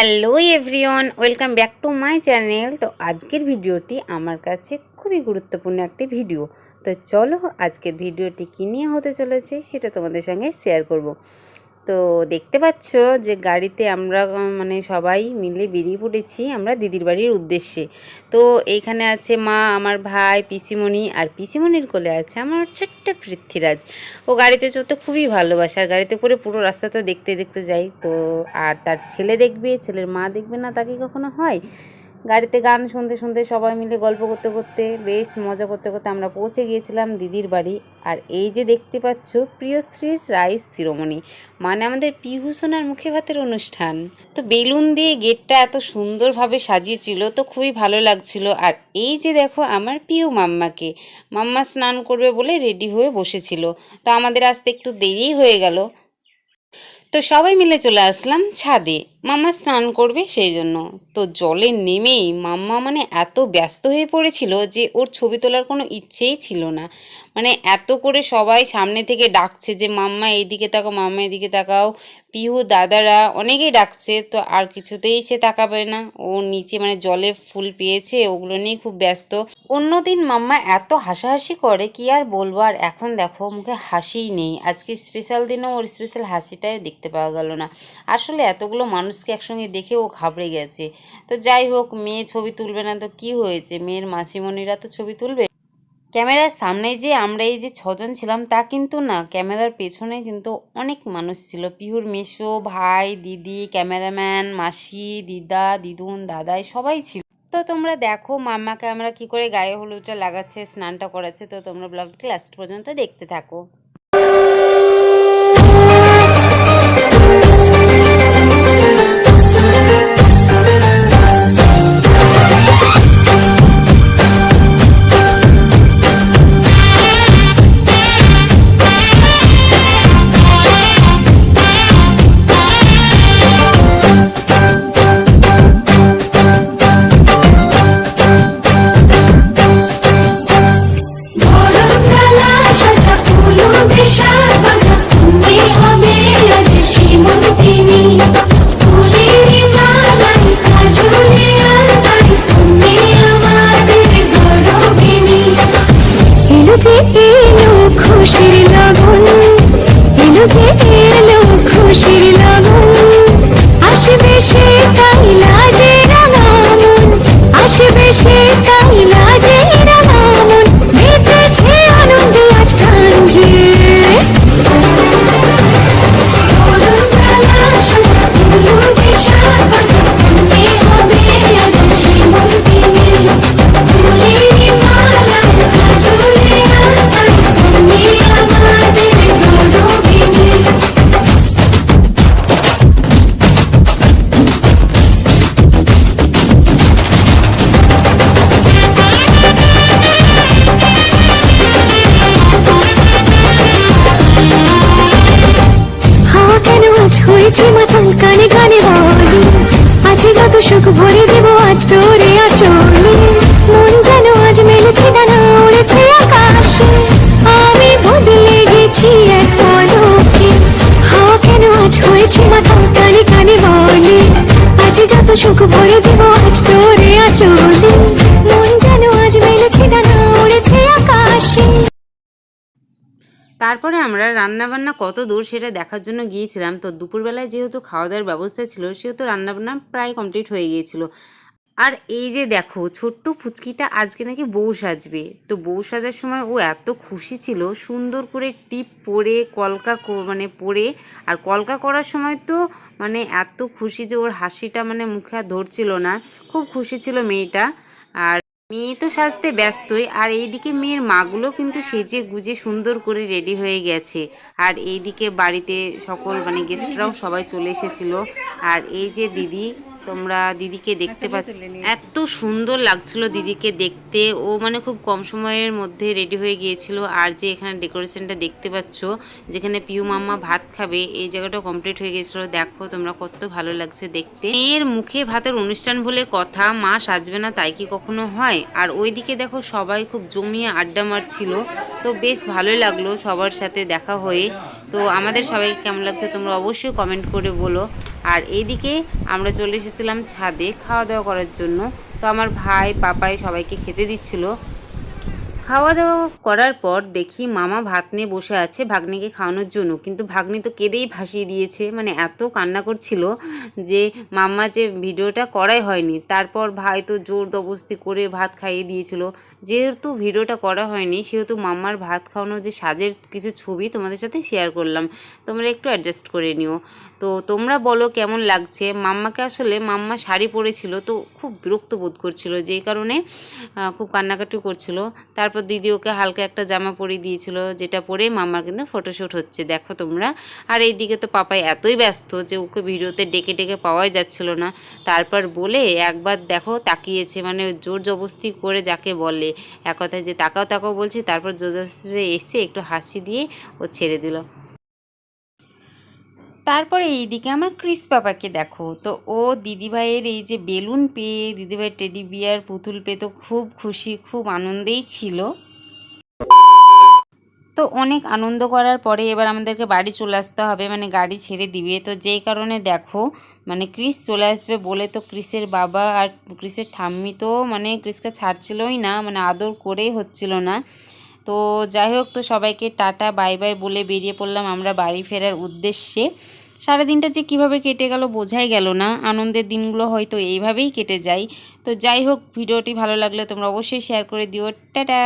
Hello everyone, welcome back to my channel. তো আজকের ভিডিওটি আমার কাছে খুবই গুরুত্বপূর্ণ একটি ভিডিও। তো চলো আজকের ভিডিওটি কী নিয়ে হতে চলেছে সেটা তোমাদের সঙ্গে শেয়ার করব। তো দেখতে পাচ্ছ যে গাড়িতে আমরা মানে সবাই মিলে বেরিয়ে পড়েছি আমরা দিদির বাড়ির উদ্দেশ্যে। তো এইখানে আছে মা, আমার ভাই, পিসিমণি আর পিসিমণির কোলে আছে আমার ছোট্ট পৃথ্বীরাজ। ও গাড়িতে চড়তে খুবই ভালোবাসে আর গাড়িতে করে পুরো রাস্তা তো দেখতে দেখতে যাই তো আর তার ছেলে দেখবে, ছেলের মা দেখবে না, তাকে কখনো হয়? গাড়িতে গান শুনতে শুনতে সবাই মিলে গল্প করতে করতে, বেশ মজা করতে করতে আমরা পৌঁছে গিয়েছিলাম দিদির বাড়ি। আর এই যে দেখতে পাচ্ছ প্রিয়শ্রী রাইস শিরোমণি মানে আমাদের পিহুসোনার মুখে ভাতের অনুষ্ঠান। তো বেলুন দিয়ে গেটটা এত সুন্দরভাবে সাজিয়েছিল, তো খুবই ভালো লাগছিল। আর এই যে দেখো আমার প্রিয় মাম্মাকে, মাম্মা স্নান করবে বলে রেডি হয়ে বসেছিল। তো আমাদের আসতে একটু দেরি হয়ে গেল। তো সবাই মিলে চলে আসলাম ছাদে। মাম্মা স্নান করবে সেই জন্য। তো জলে নেমেই মাম্মা মানে এত ব্যস্ত হয়ে পড়েছিল যে ওর ছবি তোলার কোনো ইচ্ছেই ছিল না। মানে এত করে সবাই সামনে থেকে ডাকছে যে, মাম্মা, এইদিকে তাকাও, মাম্মা এদিকে তাকাও। পিহু দাদারা অনেকেই ডাকছে, তো আর কিছুতেই সে তাকাবে না। ও নিচে মানে জলে ফুল পেয়েছে, ওগুলো নিয়ে খুব ব্যস্ত। অন্যদিন মাম্মা এত হাসাহাসি করে, কি আর বলব? আর এখন দেখো, মুখে হাসিই নেই। আজকে স্পেশাল দিনেও ওর স্পেশাল হাসিটাই দেখতে পাওয়া গেল না। আসলে এতগুলো মানুষকে একসঙ্গে দেখে ও ঘাবড়ে গেছে। তো যাই হোক, মেয়ে ছবি তুলবে না তো কি হয়েছে? মেয়ের মাসিমণিরা তো ছবি তুলবে? ক্যামেরার সামনে যে আমরা এই যে ছজন ছিলাম, তা কিন্তু না। ক্যামেরার পেছনে কিন্তু অনেক মানুষ ছিল। পিহুর মেশো ভাই, দিদি, ক্যামেরাম্যান, মাসি, দিদা, দিদুন, দাদাই সবাই ছিল। তো তোমরা দেখো মাম্মাকে আমরা কি করে গায়ে হলুদটা লাগাচ্ছে, স্নানটা করাচ্ছে। তো তোমরা ব্লগটি লাস্ট পর্যন্ত দেখতে থাকো। এলো যে এলো খুশির লগন, এলো যে এলো খুশির লগন। আসবে সে তাই লাজে রাঙামন, আসবে সে হয়েছে মাতাল কানে কানে বলি আজ যত সুখ ভরে দেব আজ তোরে আচলে। তারপরে আমরা রান্নাবান্না কত দূর সেটা দেখার জন্য গিয়েছিলাম। তো দুপুরবেলায় যেহেতু খাওয়া দাওয়ার ব্যবস্থা ছিল, সেহেতু রান্নাবান্না প্রায় কমপ্লিট হয়ে গিয়েছিল। আর এই যে দেখো, ছোট্ট ফুচকিটা আজকে নাকি বউ সাজবে। তো বউ সাজার সময় ও এত খুশি ছিল, সুন্দর করে টিপ পরে, কলকা মানে পরে, আর কলকা করার সময় তো মানে এত খুশি যে ওর হাসিটা মানে মুখে আর ধরছিল না। খুব খুশি ছিল মেয়েটা। আর মেয়ে তো সাজতে ব্যস্তই, আর এইদিকে মেয়ের মাগুলো কিন্তু সেজে গুজে সুন্দর করে রেডি হয়ে গেছে। আর এইদিকে বাড়িতে সকল মানে গেস্টরাও সবাই চলে এসেছিল। আর এই যে দিদি তোমরা দিদিকে দেখতে পাচ্ছ। এত সুন্দর লাগছিল দিদিকে দেখতে। ও মানে খুব কম সময়ের মধ্যে রেডি হয়ে গিয়েছিল। আর যে এখানে ডেকোরেশনটা দেখতে পাচ্ছ যেখানে পিউ মাম্মা ভাত খাবে এই জায়গাটা কমপ্লিট হয়ে গেছিল দেখো তোমরা কত ভালো লাগছে দেখতে। মেয়ের মুখে ভাতের অনুষ্ঠান বলে কথা মা সাজবে না তাই কি কখনো হয়? আর ওইদিকে দেখো সবাই খুব জমিয়ে আড্ডা মারছিল। তো বেশ ভালোই লাগল সবার সাথে দেখা হয়ে। তো আমাদের সবাইকে কেমন লাগছে তোমরা অবশ্যই কমেন্ট করে বলো। আর এইদিকে আমরা চলে এসেছিলাম ছাদে খাওয়া দাওয়া করার জন্য। তো আমার ভাই, পাপাই সবাইকে খেতে দিচ্ছিল। খাওয়া দাওয়া করার পর দেখি মামা ভাত নিয়ে বসে আছে ভাগ্নিকে খাওয়ানোর জন্য। কিন্তু ভাগ্নি তো কেঁদেই ভাসিয়ে দিয়েছে। মানে এত কান্না করছিল যে মাম্মা যে ভিডিওটা করাই হয়নি। তারপর ভাই তো জোর দবস্তি করে ভাত খাইয়ে দিয়েছিল। যেহেতু ভিডিওটা করা হয়নি, সেহেতু মাম্মার ভাত খাওয়ানোর যে সাজের কিছু ছবি তোমাদের সাথে শেয়ার করলাম। তোমরা একটু অ্যাডজাস্ট করে নিও। তো তোমরা বলো কেমন লাগছে? মাম্মাকে আসলে মাম্মা শাড়ি পরেছিল, তো খুব বিরক্ত বোধ করছিল, যেই কারণে খুব কান্নাকাটি করছিল। তারপর দিদি ওকে হালকা একটা জামা পরিয়ে দিয়েছিল, যেটা পরে মাম্মার কিন্তু ফটোশ্যুট হচ্ছে, দেখো তোমরা। আর এইদিকে তো পাপাই এতই ব্যস্ত যে ওকে ভিডিওতে ডেকে ডেকে পাওয়াই যাচ্ছিল না। তারপর বলে, একবার দেখো তাকিয়েছে মানে জোর জবস্তি করে যাকে বলে। এক কথায় যে তাকাও তাকাও বলছে, তারপর জোর জবস্তিতে এসে একটু হাসি দিয়ে ও ছেড়ে দিল। তারপরে এইদিকে আমার ক্রিস পাপাকে দেখো। তো ও দিদিভাইয়ের এই যে বেলুন পেয়ে দিদিভাইয়ের টেডি বিয়ার পুতুল পেয়ে তো খুব খুশি, খুব আনন্দেই ছিল। তো অনেক আনন্দ করার পরে এবার আমাদেরকে বাড়ি চলে আসতে হবে। মানে গাড়ি ছেড়ে দিবে। তো যেই কারণে দেখো মানে ক্রিস চলে আসবে বলে তো ক্রিসের বাবা আর ক্রিসের ঠাম্মি তো মানে ক্রিসকে ছাড়ছিলই না মানে আদর করেই হচ্ছিল না। তো যাই হোক, তো সবাইকে টাটা, বাই বাই বলে বেরিয়ে পড়লাম আমরা বাড়ি ফেরার উদ্দেশ্যে। সারাদিনটা যে কীভাবে কেটে গেল বোঝাই গেল না। আনন্দের দিনগুলো হয়তো এইভাবেই কেটে যায়। তো যাই হোক, ভিডিওটি ভালো লাগলে তোমরা অবশ্যই শেয়ার করে দিও। টাটা!